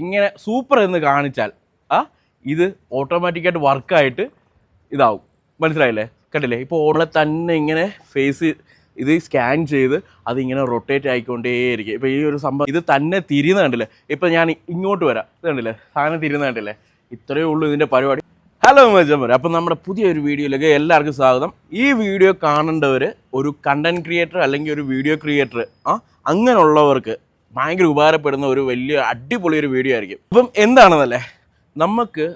ഇങ്ങനെ സൂപ്പർ എന്ന് കാണിച്ചാൽ ആ ഇത് ഓട്ടോമാറ്റിക്കായിട്ട് വർക്കായിട്ട് ഇതാവും. മനസ്സിലായില്ലേ? കണ്ടില്ലേ? ഇപ്പോൾ ഓളെ തന്നെ ഇങ്ങനെ ഫേസ് ഇത് സ്കാൻ ചെയ്ത് അതിങ്ങനെ റൊട്ടേറ്റ് ആയിക്കൊണ്ടേയിരിക്കും. ഇപ്പോൾ ഈ ഒരു സംഭവം ഇത് തന്നെ തിരിയുന്ന കണ്ടില്ലേ? ഇപ്പോൾ ഞാൻ ഇങ്ങോട്ട് വരാം. ഇത് കണ്ടില്ലേ? സാധനം തിരിയുന്ന കണ്ടില്ലേ? ഇത്രയേ ഉള്ളൂ ഇതിന്റെ പരിപാടി. ഹലോ മച്ചന്മാർ അപ്പം നമ്മുടെ പുതിയൊരു വീഡിയോയിലേക്ക് എല്ലാവർക്കും സ്വാഗതം. ഈ വീഡിയോ കാണേണ്ടവർ ഒരു കണ്ടന്റ് ക്രിയേറ്റർ അല്ലെങ്കിൽ ഒരു വീഡിയോ ക്രിയേറ്റർ ആ അങ്ങനെയുള്ളവർക്ക് ഭയങ്കര ഉപകാരപ്പെടുന്ന ഒരു വലിയ അടിപൊളി ഒരു വീഡിയോ ആയിരിക്കും. അപ്പം എന്താണെന്നല്ലേ? നമുക്ക്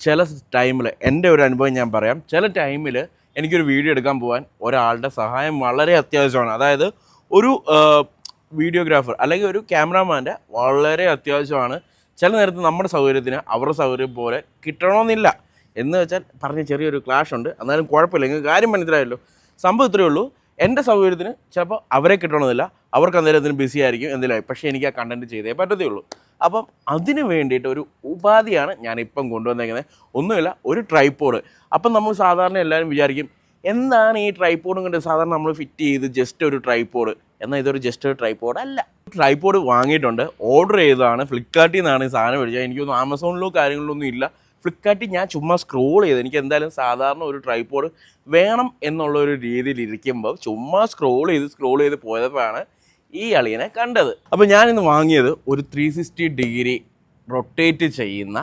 ചില ടൈമിൽ എന്റെ ഒരു അനുഭവം ഞാൻ പറയാം. ചില ടൈമിൽ എനിക്കൊരു വീഡിയോ എടുക്കാൻ പോകാൻ ഒരാളുടെ സഹായം വളരെ അത്യാവശ്യമാണ്. അതായത് ഒരു വീഡിയോഗ്രാഫർ അല്ലെങ്കിൽ ഒരു ക്യാമറാമാന്റെ വളരെ അത്യാവശ്യമാണ്. ചില നേരത്ത് നമ്മുടെ സൗകര്യത്തിന് അവരുടെ സൗകര്യം പോലെ കിട്ടണമെന്നില്ല. എന്ന് വെച്ചാൽ പറഞ്ഞ ചെറിയൊരു ക്ലാഷ് ഉണ്ട്. എന്നാലും കുഴപ്പമില്ല. നിങ്ങൾക്ക് കാര്യം മനസ്സിലായല്ലോ. സംഭവം ഇത്രയേ ഉള്ളൂ. എന്റെ സൗകര്യത്തിന് ചിലപ്പോൾ അവരെ കിട്ടണമെന്നില്ല. അവർക്ക് അന്നേരം അതിന് ബിസി ആയിരിക്കും എന്തെങ്കിലും പക്ഷേ എനിക്ക് ആ കണ്ടന്റ് ചെയ്തേ പറ്റത്തേ ഉള്ളൂ അപ്പം അതിന് വേണ്ടിയിട്ട് ഒരു ഉപാധിയാണ് ഞാനിപ്പം കൊണ്ടുവന്നേക്കുന്നത്. ഒന്നുമില്ല ഒരു ട്രൈപ്പോഡ് അപ്പം നമ്മൾ സാധാരണ എല്ലാവരും വിചാരിക്കും എന്താണ് ഈ ട്രൈപ്പോഡും കൊണ്ട് സാധാരണ നമ്മൾ ഫിറ്റ് ചെയ്ത് ജസ്റ്റ് ഒരു ട്രൈപ്പോഡ് എന്നാൽ ഇതൊരു ജസ്റ്റ് ഒരു ട്രൈപ്പോഡ് അല്ല. ട്രൈപ്പോഡ് വാങ്ങിയിട്ടുണ്ട്. ഓർഡർ ചെയ്തതാണ്. ഫ്ലിപ്കാർട്ടിൽ നിന്നാണ് ഈ സാധനം മേടിച്ചത്. എനിക്കൊന്നും ആമസോണിലോ കാര്യങ്ങളിലൊന്നും ഇല്ല. ഫ്ലിപ്കാർട്ടിൽ ഞാൻ ചുമ്മാ സ്ക്രോൾ ചെയ്ത് എനിക്ക് എന്തായാലും സാധാരണ ഒരു ട്രൈപോഡ് വേണം എന്നുള്ള ഒരു രീതിയിൽ ഇരിക്കുമ്പോൾ ചുമ്മാ സ്ക്രോൾ ചെയ്ത് സ്ക്രോൾ ചെയ്ത് പോയപ്പോഴാണ് ഈ അളിയനെ കണ്ടത്. അപ്പോൾ ഞാനിന്ന് വാങ്ങിയത് ഒരു ത്രീ സിക്സ്റ്റി ഡിഗ്രി റൊട്ടേറ്റ് ചെയ്യുന്ന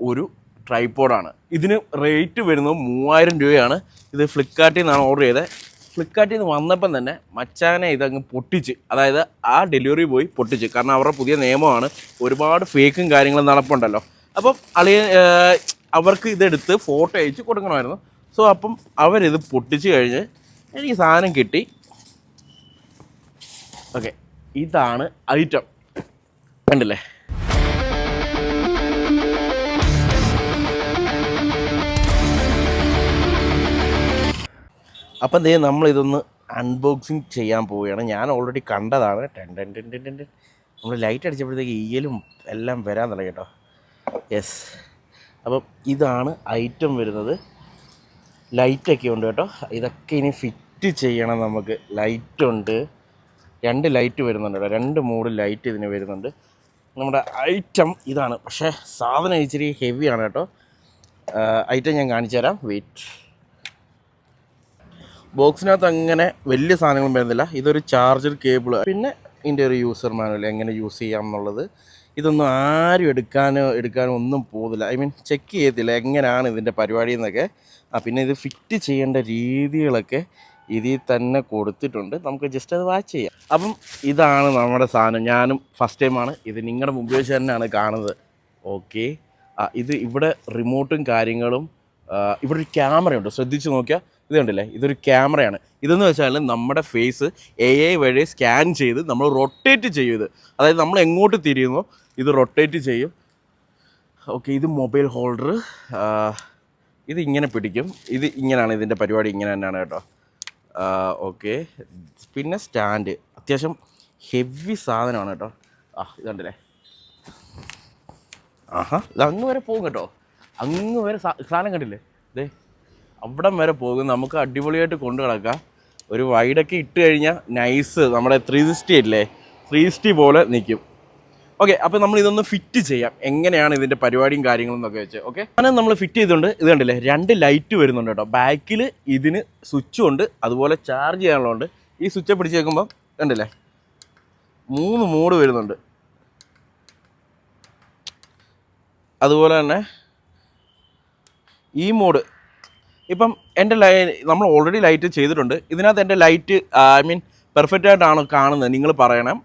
ഒരു ട്രൈപോഡാണ് ഇതിന് റേറ്റ് വരുന്നത് മൂവായിരം രൂപയാണ്. ഇത് ഫ്ലിപ്കാർട്ടിൽ നിന്നാണ് ഓർഡർ ചെയ്തത്. ഫ്ലിപ്കാർട്ടിൽ നിന്ന് വന്നപ്പം തന്നെ മച്ചാനെ ഇതങ്ങ് പൊട്ടിച്ച് അതായത് ആ ഡെലിവറി ബോയ് പൊട്ടിച്ച് കാരണം അവരുടെ പുതിയ നിയമമാണ് ഒരുപാട് ഫേക്കും കാര്യങ്ങളും നടപ്പുണ്ടല്ലോ. അപ്പം അളിയ അവർക്ക് ഇതെടുത്ത് ഫോട്ടോ അയച്ച് കൊടുക്കണമായിരുന്നു. സോ അപ്പം അവരിത് പൊട്ടിച്ച് കഴിഞ്ഞ് എനിക്ക് സാധനം കിട്ടി. ഓക്കെ ഇതാണ് ഐറ്റം. കണ്ടില്ലേ? അപ്പം ദേ നമ്മളിതൊന്ന് അൺബോക്സിങ് ചെയ്യാൻ പോവുകയാണ്. ഞാൻ ഓൾറെഡി കണ്ടതാണ്. Ten ten ten ten ten നമ്മൾ ലൈറ്റ് അടിച്ചപ്പോഴത്തേക്ക് ഈയലും എല്ലാം വരാൻ തുടങ്ങി കേട്ടോ. യെസ് അപ്പം ഇതാണ് ഐറ്റം വരുന്നത്. ലൈറ്റൊക്കെ ഉണ്ട് കേട്ടോ. ഇതൊക്കെ ഇനി ഫിറ്റ് ചെയ്യണം നമുക്ക്. ലൈറ്റുണ്ട് രണ്ട് ലൈറ്റ് വരുന്നുണ്ട് കേട്ടോ. രണ്ട് മൂഡ് ലൈറ്റ് ഇതിന് വരുന്നുണ്ട്. നമ്മുടെ ഐറ്റം ഇതാണ്. പക്ഷേ സാധനം ഇച്ചിരി ഹെവിയാണ് കേട്ടോ. ഐറ്റം ഞാൻ കാണിച്ചു തരാം. വെയിറ്റ് ബോക്സിനകത്ത് അങ്ങനെ വലിയ സാധനങ്ങളും വരുന്നില്ല. ഇതൊരു ചാർജർ കേബിൾ പിന്നെ ഇതിന്റെ ഒരു യൂസർ മാനുവൽ എങ്ങനെ യൂസ് ചെയ്യാം എന്നുള്ളത്. ഇതൊന്നും ആരും എടുക്കാനോ എടുക്കാനോ ഒന്നും പോകുന്നില്ല ഐ മീൻ ചെക്ക് ചെയ്യത്തില്ല എങ്ങനെയാണ് ഇതിന്റെ പരിപാടി എന്നൊക്കെ. ആ പിന്നെ ഇത് ഫിറ്റ് ചെയ്യേണ്ട രീതികളൊക്കെ ഇതിൽ തന്നെ കൊടുത്തിട്ടുണ്ട്. നമുക്ക് ജസ്റ്റ് അത് വാച്ച് ചെയ്യാം. അപ്പം ഇതാണ് നമ്മുടെ സാധനം. ഞാനും ഫസ്റ്റ് ടൈമാണ് ഇത് നിങ്ങളുടെ മുമ്പിൽ വെച്ച് തന്നെയാണ് കാണുന്നത്. ഓക്കെ ഇത് ഇവിടെ റിമോട്ടും കാര്യങ്ങളും ഇവിടെ ഒരു ക്യാമറയുണ്ട് ശ്രദ്ധിച്ച് നോക്കിയാൽ ഇത് കണ്ടില്ലേ ഇതൊരു ക്യാമറയാണ്. ഇതെന്ന് വെച്ചാൽ നമ്മുടെ ഫേസ് എ ഐ വഴി സ്കാൻ ചെയ്ത് നമ്മൾ റൊട്ടേറ്റ് ചെയ്യും ഇത് അതായത് നമ്മൾ എങ്ങോട്ട് തിരിയുന്നോ ഇത് റൊട്ടേറ്റ് ചെയ്യും. ഓക്കെ ഇത് മൊബൈൽ ഹോൾഡർ ഇത് ഇങ്ങനെ പിടിക്കും. ഇത് ഇങ്ങനെയാണ് ഇതിന്റെ പരിപാടി ഇങ്ങനെ തന്നെയാണ് കേട്ടോ. ഓക്കെ പിന്നെ സ്റ്റാൻഡ് അത്യാവശ്യം ഹെവി സാധനമാണ് കേട്ടോ. ആ ഇതുണ്ടല്ലേ? ആഹാ ഇത് അങ്ങ് വരെ പോകും കേട്ടോ. അങ്ങ് വരെ സാധനം കണ്ടില്ലേ? ദേ അവിടം വരെ പോകും. നമുക്ക് അടിപൊളിയായിട്ട് കൊണ്ടു കിടക്കാം ഒരു വൈഡൊക്കെ ഇട്ട് കഴിഞ്ഞാൽ നൈസ് നമ്മുടെ ത്രീ സിക്സ്റ്റി ഇല്ലേ? ത്രീ സിക്സ്റ്റി പോലെ നിൽക്കും ഓക്കെ അപ്പോൾ നമ്മൾ ഇതൊന്ന് ഫിറ്റ് ചെയ്യാം. എങ്ങനെയാണ് ഇതിന്റെ പരിപാടിയും കാര്യങ്ങളും എന്നൊക്കെ വെച്ച് ഓക്കെ അങ്ങനെ നമ്മൾ ഫിറ്റ് ചെയ്തുകൊണ്ട് ഇത് കണ്ടില്ലേ രണ്ട് ലൈറ്റ് വരുന്നുണ്ട് കേട്ടോ. ബാക്കിൽ ഇതിന് സ്വിച്ചും ഉണ്ട്. അതുപോലെ ചാർജ് ചെയ്യാനുള്ളതുണ്ട്. ഈ സ്വിച്ച് പിടിച്ച് വെക്കുമ്പോൾ കണ്ടില്ലേ? മൂന്ന് മോഡ് വരുന്നുണ്ട്. അതുപോലെ തന്നെ ഈ മോഡ് ഇപ്പം എന്റെ ലൈ നമ്മൾ ഓൾറെഡി ലൈറ്റ് ചെയ്തിട്ടുണ്ട്. ഇതിനകത്ത് എന്റെ ലൈറ്റ് ഐ മീൻ പെർഫെക്റ്റ് ആയിട്ടാണ് കാണുന്നത്. നിങ്ങൾ പറയണം.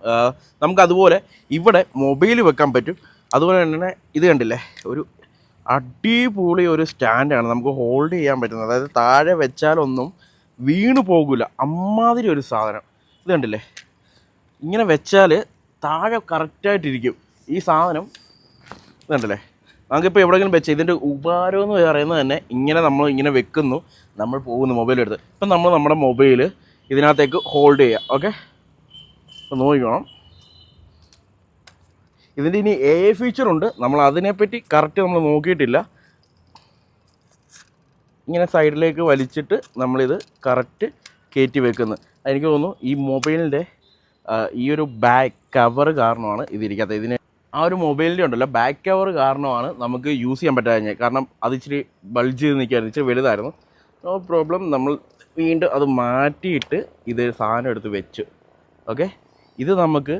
നമുക്ക് അതുപോലെ ഇവിടെ മൊബൈൽ വെക്കാൻ പറ്റും. അതുപോലെ തന്നെ ഇത് കണ്ടില്ലേ? ഒരു അടിപൊളി ഒരു സ്റ്റാൻഡാണ് നമുക്ക് ഹോൾഡ് ചെയ്യാൻ പറ്റുന്നത്. അതായത് താഴെ വെച്ചാലൊന്നും വീണു പോകില്ല അമ്മാതിരി ഒരു സാധനം. ഇത് കണ്ടില്ലേ? ഇങ്ങനെ വെച്ചാൽ താഴെ കറക്റ്റായിട്ടിരിക്കും ഈ സാധനം ഇത് കണ്ടില്ലേ? നമുക്കിപ്പോൾ എവിടെയെങ്കിലും വെച്ച് ഇതിന്റെ ഉപകാരം എന്ന് പറയുന്നത് തന്നെ ഇങ്ങനെ നമ്മൾ ഇങ്ങനെ വെക്കുന്നു നമ്മൾ പോകുന്നു മൊബൈൽ എടുത്ത്. ഇപ്പം നമ്മൾ നമ്മുടെ മൊബൈൽ ഇതിനകത്തേക്ക് ഹോൾഡ് ചെയ്യുക ഓക്കെ അപ്പോൾ നോക്കിക്കോണം. ഇതിന്റെ ഇനി എ ഐ ഫീച്ചറുണ്ട് നമ്മൾ അതിനെപ്പറ്റി കറക്റ്റ് നമ്മൾ നോക്കിയിട്ടില്ല. ഇങ്ങനെ സൈഡിലേക്ക് വലിച്ചിട്ട് നമ്മളിത് കറക്റ്റ് കയറ്റി വെക്കുന്നു. എനിക്ക് തോന്നുന്നു ഈ മൊബൈലിന്റെ ഈ ഒരു ബാക്ക് കവർ കാരണമാണ് ഇതിരിക്കാത്തത്. ഇതിന് ആ ഒരു മൊബൈലിന്റെ ഉണ്ടല്ലോ ബാക്ക് കവർ കാരണമാണ് നമുക്ക് യൂസ് ചെയ്യാൻ പറ്റാഞ്ഞത്. കാരണം അത് ഇച്ചിരി ബൾജ് ചെയ്ത് നിൽക്കുകയായിരുന്നു ഇച്ചിരി വലുതായിരുന്നു. നോ പ്രോബ്ലം നമ്മൾ വീണ്ടും അത് മാറ്റിയിട്ട് ഇത് സാധനം എടുത്ത് വെച്ചു. ഓക്കെ ഇത് നമുക്ക്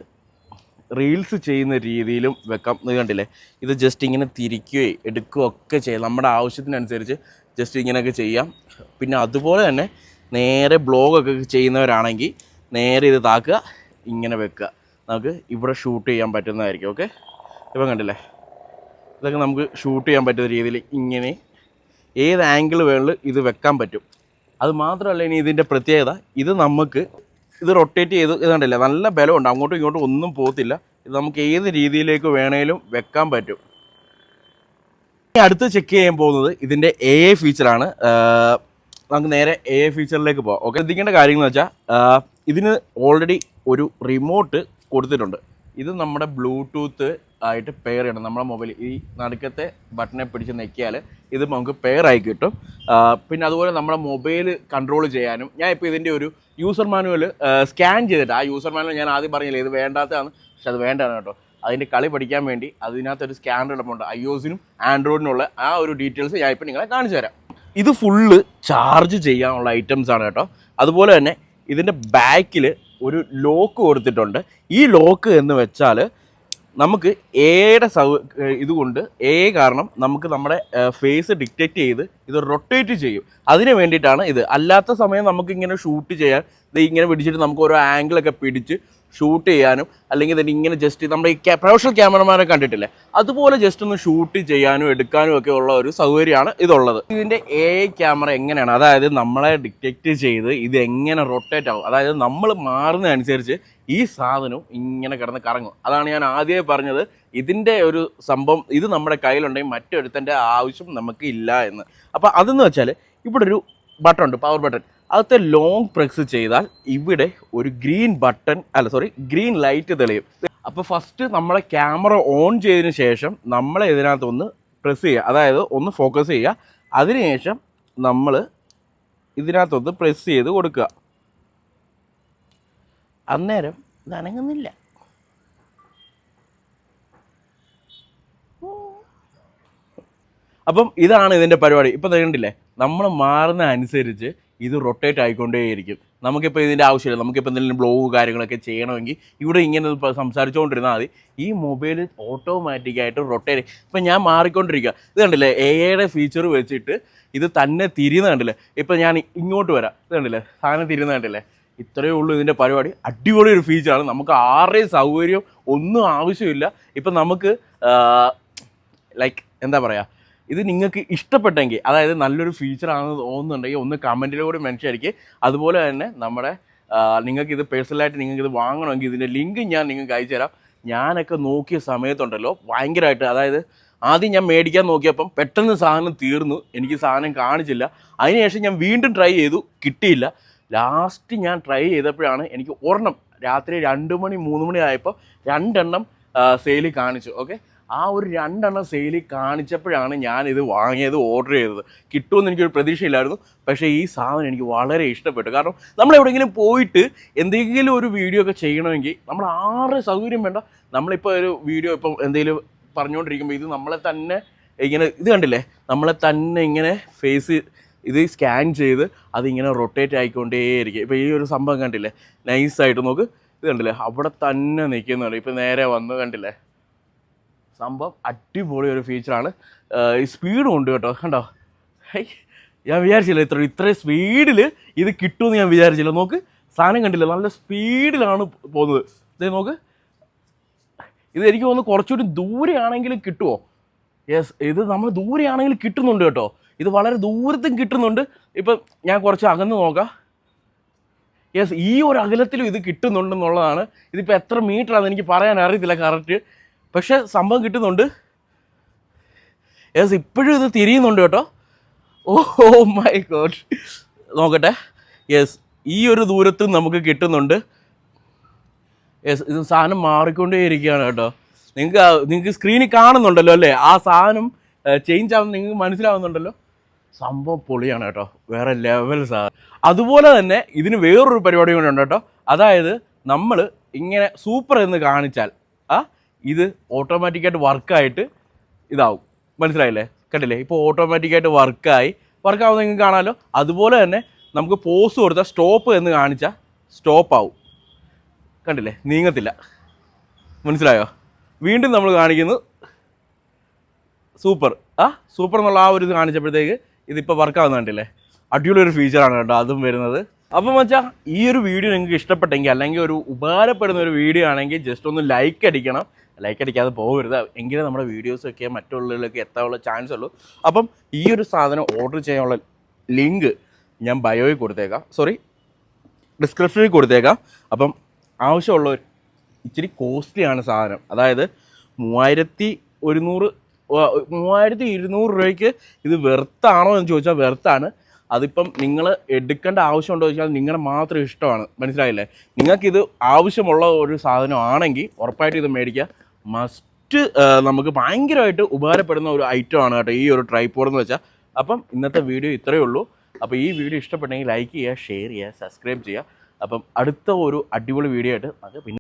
റീൽസ് ചെയ്യുന്ന രീതിയിലും വെക്കാം. ഇത് കണ്ടില്ലേ? ഇത് ജസ്റ്റ് ഇങ്ങനെ തിരിക്കുകയും എടുക്കുകയോ ഒക്കെ ചെയ്യാം. നമ്മുടെ ആവശ്യത്തിനനുസരിച്ച് ജസ്റ്റ് ഇങ്ങനെയൊക്കെ ചെയ്യാം. പിന്നെ അതുപോലെ തന്നെ നേരെ ബ്ലോഗൊക്കെ ചെയ്യുന്നവരാണെങ്കിൽ നേരെ ഇത് താക്കുക ഇങ്ങനെ വെക്കുക. നമുക്ക് ഇവിടെ ഷൂട്ട് ചെയ്യാൻ പറ്റുന്നതായിരിക്കും ഓക്കെ ഇപ്പം കണ്ടില്ലേ? ഇതൊക്കെ നമുക്ക് ഷൂട്ട് ചെയ്യാൻ പറ്റുന്ന രീതിയിൽ ഇങ്ങനെ ഏത് ആംഗിൾ വേണമെങ്കിലും ഇത് വെക്കാൻ പറ്റും. അത് മാത്രമല്ല ഇനി ഇതിന്റെ പ്രത്യേകത ഇത് നമുക്ക് ഇത് റൊട്ടേറ്റ് ചെയ്ത് കണ്ടില്ലേ? നല്ല ബലമുണ്ട് അങ്ങോട്ടും ഇങ്ങോട്ടും ഒന്നും പോകത്തില്ല. ഇത് നമുക്ക് ഏത് രീതിയിലേക്ക് വേണേലും വെക്കാൻ പറ്റും. അടുത്ത് ചെക്ക് ചെയ്യാൻ പോകുന്നത് ഇതിന്റെ എ ഐ ഫീച്ചറാണ് നമുക്ക് നേരെ എ ഐ ഫീച്ചറിലേക്ക് പോകാം ഓക്കെ ശ്രദ്ധിക്കേണ്ട കാര്യങ്ങൾ വെച്ചാൽ ഇതിന് ഓൾറെഡി ഒരു റിമോട്ട് കൊടുത്തിട്ടുണ്ട്. ഇത് നമ്മുടെ ബ്ലൂടൂത്ത് ആയിട്ട് പെയർ ചെയ്യണം. നമ്മുടെ മൊബൈൽ ഈ നടുക്കത്തെ ബട്ടനെ പിടിച്ച് നെക്കിയാൽ ഇത് നമുക്ക് പെയർ ആയി കിട്ടും. പിന്നെ അതുപോലെ നമ്മുടെ മൊബൈൽ കൺട്രോൾ ചെയ്യാനും ഞാൻ ഇപ്പോൾ ഇതിന്റെ ഒരു യൂസർ മാനുവൽ സ്കാൻ ചെയ്തിട്ട് ആ യൂസർ മാനുവൽ ഞാൻ ആദ്യം പറഞ്ഞില്ലേ ഇത് വേണ്ടാത്തതാണ്. പക്ഷെ അത് വേണ്ടതാണ് കേട്ടോ. അതിന്റെ കളി പഠിക്കാൻ വേണ്ടി അതിനകത്തൊരു സ്കാനർ ഇടമുണ്ട് ഐ ഒസിനും ആൻഡ്രോയിഡിനുള്ള ആ ഒരു ഡീറ്റെയിൽസ് ഞാൻ ഇപ്പം നിങ്ങളെ കാണിച്ചു തരാം. ഇത് ഫുള്ള് ചാർജ് ചെയ്യാനുള്ള ഐറ്റംസ് ആണ് കേട്ടോ. അതുപോലെ തന്നെ ഇതിന്റെ ബാക്കിൽ ഒരു ലോക്ക് കൊടുത്തിട്ടുണ്ട്. ഈ ലോക്ക് എന്ന് വെച്ചാൽ നമുക്ക് എയുടെ സൗ ഇതുകൊണ്ട് എ കാരണം നമുക്ക് നമ്മുടെ ഫേസ് ഡിക്റ്റേറ്റ് ചെയ്ത് ഇത് റൊട്ടേറ്റ് ചെയ്യും. അതിന് വേണ്ടിയിട്ടാണ് ഇത്. അല്ലാത്ത സമയം നമുക്ക് ഇങ്ങനെ ഷൂട്ട് ചെയ്യാൻ ഇത് ഇങ്ങനെ പിടിച്ചിട്ട് നമുക്ക് ഓരോ ആംഗിളൊക്കെ പിടിച്ച് ഷൂട്ട് ചെയ്യാനും അല്ലെങ്കിൽ തന്നെ ഇങ്ങനെ ജസ്റ്റ് നമ്മുടെ ഈ പ്രൊഫഷണൽ ക്യാമറമാരെ കണ്ടിട്ടില്ലേ? അതുപോലെ ജസ്റ്റ് ഒന്ന് ഷൂട്ട് ചെയ്യാനും എടുക്കാനും ഒക്കെ ഉള്ള ഒരു സൗകര്യമാണ് ഇതുള്ളത്. ഇതിന്റെ എ ക്യാമറ എങ്ങനെയാണ്? അതായത് നമ്മളെ ഡിറ്റക്റ്റ് ചെയ്ത് ഇത് എങ്ങനെ റൊട്ടേറ്റ് ആവും? അതായത് നമ്മൾ മാറുന്നതനുസരിച്ച് ഈ സാധനം ഇങ്ങനെ കിടന്ന് കറങ്ങും. അതാണ് ഞാൻ ആദ്യമേ പറഞ്ഞത്. ഇതിന്റെ ഒരു സംഭവം ഇത് നമ്മുടെ കയ്യിലുണ്ടെങ്കിൽ മറ്റൊരുത്തന്റെ ആവശ്യം നമുക്ക് ഇല്ല എന്ന്. അപ്പോൾ അതെന്ന് വെച്ചാൽ ഇവിടെ ഒരു ബട്ടൺ ഉണ്ട് പവർ ബട്ടൺ അകത്തെ ലോങ് പ്രസ് ചെയ്താൽ ഇവിടെ ഒരു ഗ്രീൻ ബട്ടൺ അല്ല സോറി ഗ്രീൻ ലൈറ്റ് തെളിയും. അപ്പോൾ ഫസ്റ്റ് നമ്മളെ ക്യാമറ ഓൺ ചെയ്തതിന് ശേഷം നമ്മളെ ഇതിനകത്തൊന്ന് പ്രസ് ചെയ്യുക. അതായത് ഒന്ന് ഫോക്കസ് ചെയ്യുക. അതിനുശേഷം നമ്മൾ ഇതിനകത്തൊന്ന് പ്രസ് ചെയ്ത് കൊടുക്കുക. അന്നേരം ഇത് അനങ്ങുന്നില്ല അപ്പം ഇതാണ് ഇതിന്റെ പരിപാടി. ഇപ്പം കണ്ടില്ലേ? നമ്മൾ മാറുന്ന അനുസരിച്ച് ഇത് റൊട്ടേറ്റ് ആയിക്കൊണ്ടേയിരിക്കും. നമുക്കിപ്പോൾ ഇതിന്റെ ആവശ്യമില്ല. നമുക്കിപ്പോൾ എന്തെങ്കിലും ബ്ലോഗ് കാര്യങ്ങളൊക്കെ ചെയ്യണമെങ്കിൽ ഇവിടെ ഇങ്ങനെ സംസാരിച്ചുകൊണ്ടിരുന്നാൽ മതി. ഈ മൊബൈൽ ഓട്ടോമാറ്റിക്കായിട്ട് റൊട്ടേറ്റ് ഇപ്പം ഞാൻ മാറിക്കൊണ്ടിരിക്കുക ഇത് കണ്ടില്ലേ? എ ഐയുടെ ഫീച്ചർ വെച്ചിട്ട് ഇത് തന്നെ തിരിയുന്ന കണ്ടില്ലേ? ഇപ്പം ഞാൻ ഇങ്ങോട്ട് വരാം. ഇത് കണ്ടില്ലേ? സാധനം തിരിയുന്ന കണ്ടില്ലേ? ഇത്രയേ ഉള്ളൂ ഇതിന്റെ പരിപാടി. അടിപൊളി ഒരു ഫീച്ചറാണ് നമുക്ക് ആരുടെയും സൗകര്യം ഒന്നും ആവശ്യമില്ല. ഇപ്പം നമുക്ക് ലൈക്ക് എന്താ പറയുക ഇത് നിങ്ങൾക്ക് ഇഷ്ടപ്പെട്ടെങ്കിൽ അതായത് നല്ലൊരു ഫീച്ചറാണെന്ന് തോന്നുന്നുണ്ടെങ്കിൽ ഒന്ന് കമന്റിലൂടെ മെൻഷൻ ആയിരിക്കും അതുപോലെ തന്നെ നമ്മുടെ നിങ്ങൾക്ക് ഇത് പേഴ്സണലായിട്ട് നിങ്ങൾക്ക് ഇത് വാങ്ങണമെങ്കിൽ ഇതിന്റെ ലിങ്ക് ഞാൻ നിങ്ങൾക്ക് അയച്ചു തരാം. ഞാനൊക്കെ നോക്കിയ സമയത്തുണ്ടല്ലോ ഭയങ്കരമായിട്ട് അതായത് ആദ്യം ഞാൻ മേടിക്കാൻ നോക്കിയപ്പം പെട്ടെന്ന് സാധനം തീർന്നു. എനിക്ക് സാധനം കാണിച്ചില്ല. അതിനുശേഷം ഞാൻ വീണ്ടും ട്രൈ ചെയ്തു കിട്ടിയില്ല. ലാസ്റ്റ് ഞാൻ ട്രൈ ചെയ്തപ്പോഴാണ് എനിക്ക് ഒരെണ്ണം രാത്രി രണ്ട് മണി മൂന്ന് മണി ആയപ്പോൾ രണ്ടെണ്ണം സെയിൽ കാണിച്ചു. ഓക്കെ ആ ഒരു രണ്ടെണ്ണം സെയിൽ കാണിച്ചപ്പോഴാണ് ഞാനിത് വാങ്ങിയത് ഓർഡർ ചെയ്തത്. കിട്ടുമെന്ന് എനിക്കൊരു പ്രതീക്ഷയില്ലായിരുന്നു. പക്ഷേ ഈ സാധനം എനിക്ക് വളരെ ഇഷ്ടപ്പെട്ടു. കാരണം നമ്മൾ എവിടെയെങ്കിലും പോയിട്ട് എന്തെങ്കിലും ഒരു വീഡിയോ ഒക്കെ ചെയ്യണമെങ്കിൽ നമ്മൾ ആറ് സൗകര്യം വേണ്ട. നമ്മളിപ്പോൾ ഒരു വീഡിയോ ഇപ്പം എന്തെങ്കിലും പറഞ്ഞുകൊണ്ടിരിക്കുമ്പോൾ ഇത് നമ്മളെ തന്നെ ഇങ്ങനെ ഇത് കണ്ടില്ലേ? നമ്മളെ തന്നെ ഇങ്ങനെ ഫേസ് ഇത് സ്കാൻ ചെയ്ത് അതിങ്ങനെ റൊട്ടേറ്റ് ആയിക്കൊണ്ടേയിരിക്കും. ഇപ്പോൾ ഈ ഒരു സംഭവം കണ്ടില്ലേ? നൈസായിട്ട് നോക്ക്. ഇത് കണ്ടില്ലേ? അവിടെ തന്നെ നിൽക്കുന്നുണ്ട്. ഇപ്പോൾ നേരെ വന്ന് കണ്ടില്ലേ? സംഭവം അടിപൊളി ഒരു ഫീച്ചറാണ് സ്പീഡും ഉണ്ട് കേട്ടോ കണ്ടോ? ഹൈ ഞാൻ വിചാരിച്ചില്ല ഇത്ര ഇത്രയും സ്പീഡിൽ ഇത് കിട്ടുമെന്ന് ഞാൻ വിചാരിച്ചില്ല. നോക്ക് സാധനം കണ്ടില്ല? നല്ല സ്പീഡിലാണ് പോകുന്നത്. ഇതേ നോക്ക്. ഇത് എനിക്ക് തോന്നുന്നു കുറച്ചുകൂടി ദൂരെയാണെങ്കിലും കിട്ടുമോ യെസ് ഇത് നമ്മൾ ദൂരെയാണെങ്കിലും കിട്ടുന്നുണ്ട് കേട്ടോ. ഇത് വളരെ ദൂരത്തും കിട്ടുന്നുണ്ട്. ഇപ്പം ഞാൻ കുറച്ച് അകന്ന് നോക്കാം. യെസ് ഈ ഒരു അകലത്തിലും ഇത് കിട്ടുന്നുണ്ടെന്നുള്ളതാണ്. ഇതിപ്പോൾ എത്ര മീറ്റർ ആണെന്ന് എനിക്ക് പറയാൻ അറിയത്തില്ല കറക്റ്റ് പക്ഷേ സംഭവം കിട്ടുന്നുണ്ട്. യെസ് ഇപ്പോഴും ഇത് തിരിയുന്നുണ്ട് കേട്ടോ. Oh my God. നോക്കട്ടെ. യെസ് ഈ ഒരു ദൂരത്തും നമുക്ക് കിട്ടുന്നുണ്ട്. യെസ് ഇത് സാധനം മാറിക്കൊണ്ടേ ഇരിക്കുകയാണ് കേട്ടോ. നിങ്ങൾക്ക് നിങ്ങൾക്ക് സ്ക്രീനിൽ കാണുന്നുണ്ടല്ലോ അല്ലേ? ആ സാധനം ചേഞ്ച് ആവുന്ന നിങ്ങൾക്ക് മനസ്സിലാവുന്നുണ്ടല്ലോ. സംഭവം പൊളിയാണ് കേട്ടോ. വേറെ ലെവൽ സാധനം അതുപോലെ തന്നെ ഇതിന് വേറൊരു പരിപാടി കൂടെ ഉണ്ട് കേട്ടോ. അതായത് നമ്മൾ ഇങ്ങനെ സൂപ്പർ എന്ന് കാണിച്ചാൽ ഇത് ഓട്ടോമാറ്റിക്കായിട്ട് വർക്കായിട്ട് ഇതാവും. മനസ്സിലായില്ലേ? കണ്ടില്ലേ? ഇപ്പോൾ ഓട്ടോമാറ്റിക്കായിട്ട് വർക്കായി വർക്കാവുന്ന നിങ്ങൾക്ക് കാണാമല്ലോ അതുപോലെ തന്നെ നമുക്ക് പോസ് കൊടുത്താൽ സ്റ്റോപ്പ് എന്ന് കാണിച്ചാൽ സ്റ്റോപ്പ് ആവും. കണ്ടില്ലേ? നീങ്ങത്തില്ല. മനസ്സിലായോ? വീണ്ടും നമ്മൾ കാണിക്കുന്നു സൂപ്പർ ആ സൂപ്പർ എന്നുള്ള ആ ഒരു ഇത് കാണിച്ചപ്പോഴത്തേക്ക് ഇതിപ്പോൾ വർക്കാവുന്ന കണ്ടില്ലേ? അടിപൊളി ഒരു ഫീച്ചറാണ് കേട്ടോ അതും വരുന്നത്. അപ്പം വെച്ചാൽ ഈ ഒരു വീഡിയോ നിങ്ങൾക്ക് ഇഷ്ടപ്പെട്ടെങ്കിൽ അല്ലെങ്കിൽ ഒരു ഉപകാരപ്പെടുന്ന ഒരു വീഡിയോ ആണെങ്കിൽ ജസ്റ്റ് ഒന്ന് ലൈക്ക് അടിക്കണം. ലൈക്ക് അടിക്കാതെ പോകരുത്. എങ്കിലേ നമ്മുടെ വീഡിയോസൊക്കെ മറ്റുള്ളവരിലേക്ക് എത്താനുള്ള ചാൻസ് ഉള്ളൂ. അപ്പം ഈ ഒരു സാധനം ഓർഡർ ചെയ്യാനുള്ള ലിങ്ക് ഞാൻ ബയോയിൽ കൊടുത്തേക്കാം. സോറി ഡിസ്ക്രിപ്ഷനിൽ കൊടുത്തേക്കാം. അപ്പം ആവശ്യമുള്ളവർ ഇച്ചിരി കോസ്റ്റ്ലി ആണ് സാധനം. അതായത് മൂവായിരത്തി ഒരുന്നൂറ് മൂവായിരത്തി ഇരുന്നൂറ് രൂപയ്ക്ക് ഇത് വെർത്താണോ എന്ന് ചോദിച്ചാൽ വെർത്താണ്. അതിപ്പം നിങ്ങൾ എടുക്കേണ്ട ആവശ്യമുണ്ടോ ചോദിച്ചാൽ നിങ്ങളുടെ മാത്രം ഇഷ്ടമാണ്. മനസ്സിലായില്ലേ? നിങ്ങൾക്കിത് ആവശ്യമുള്ള ഒരു സാധനമാണെങ്കിൽ ഉറപ്പായിട്ട് ഇത് മേടിക്കുക. മസ്റ്റ് നമുക്ക് ഭയങ്കരമായിട്ട് ഉപകാരപ്പെടുന്ന ഒരു ഐറ്റം ആണ് കേട്ടോ ഈ ഒരു ട്രൈപ്പോഡ് എന്ന് വെച്ചാൽ അപ്പം ഇന്നത്തെ വീഡിയോ ഇത്രയേ ഉള്ളൂ. അപ്പോൾ ഈ വീഡിയോ ഇഷ്ടപ്പെട്ടെങ്കിൽ ലൈക്ക് ചെയ്യുക ഷെയർ ചെയ്യുക സബ്സ്ക്രൈബ് ചെയ്യുക. അപ്പം അടുത്ത ഒരു അടിപൊളി വീഡിയോ ആയിട്ട് നമുക്ക് പിന്നെ